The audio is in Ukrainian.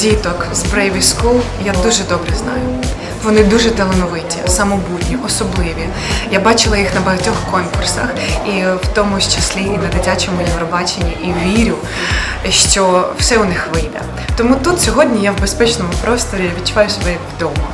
Діток з Bravey School я дуже добре знаю. Вони дуже талановиті, самобутні, особливі. Я бачила їх на багатьох конкурсах, і в тому ж числі і на дитячому Євробаченні, і вірю, що все у них вийде. Тому тут сьогодні я в безпечному просторі відчуваю себе як вдома.